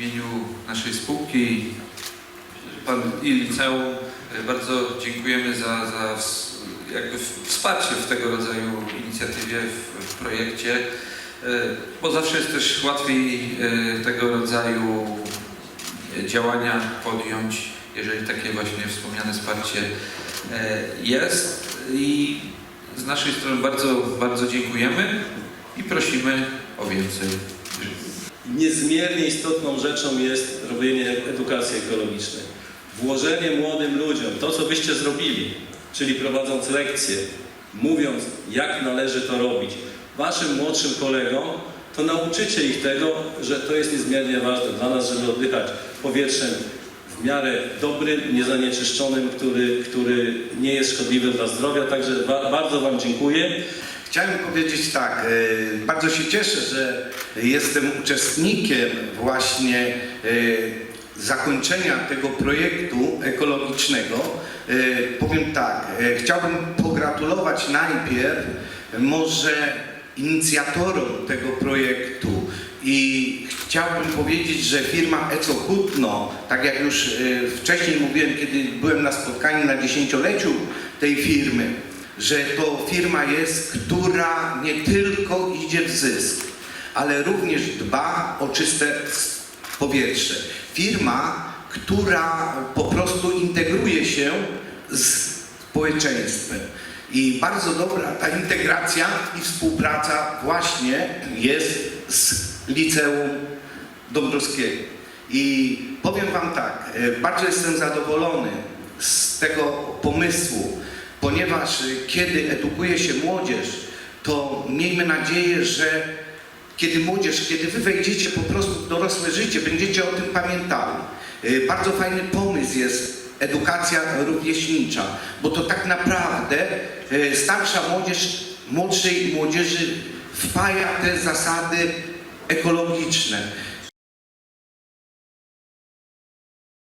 imieniu naszej spółki pan i liceum e, bardzo dziękujemy za, za jakby wsparcie w tego rodzaju inicjatywie, w, w projekcie, e, bo zawsze jest też łatwiej e, tego rodzaju działania podjąć, jeżeli takie właśnie wspomniane wsparcie jest i z naszej strony bardzo, bardzo dziękujemy i prosimy o więcej. Niezmiernie istotną rzeczą jest robienie edukacji ekologicznej. Włożenie młodym ludziom, to co byście zrobili, czyli prowadząc lekcje, mówiąc jak należy to robić, waszym młodszym kolegom, to nauczycie ich tego, że to jest niezmiernie ważne dla nas, żeby oddychać powietrzem w miarę dobrym, niezanieczyszczonym, który, który nie jest szkodliwy dla zdrowia. Także ba bardzo Wam dziękuję. Chciałem powiedzieć tak, e, bardzo się cieszę, że jestem uczestnikiem właśnie e, zakończenia tego projektu ekologicznego. E, Powiem tak, chciałbym pogratulować najpierw może inicjatorom tego projektu i chciałbym powiedzieć, że firma Eco Hutno, tak jak już wcześniej mówiłem, kiedy byłem na spotkaniu na dziesięcioleciu tej firmy, że to firma jest, która nie tylko idzie w zysk, ale również dba o czyste powietrze. Firma, która po prostu integruje się z społeczeństwem. I bardzo dobra ta integracja i współpraca właśnie jest z liceum Dąbrowskiego. I powiem Wam tak, e, bardzo jestem zadowolony z tego pomysłu, ponieważ e, kiedy edukuje się młodzież, to miejmy nadzieję, że kiedy młodzież, kiedy Wy wejdziecie po prostu w dorosłe życie, będziecie o tym pamiętali. E, Bardzo fajny pomysł jest edukacja rówieśnicza, bo to tak naprawdę e, starsza młodzież młodszej młodzieży wpaja te zasady ekologiczne.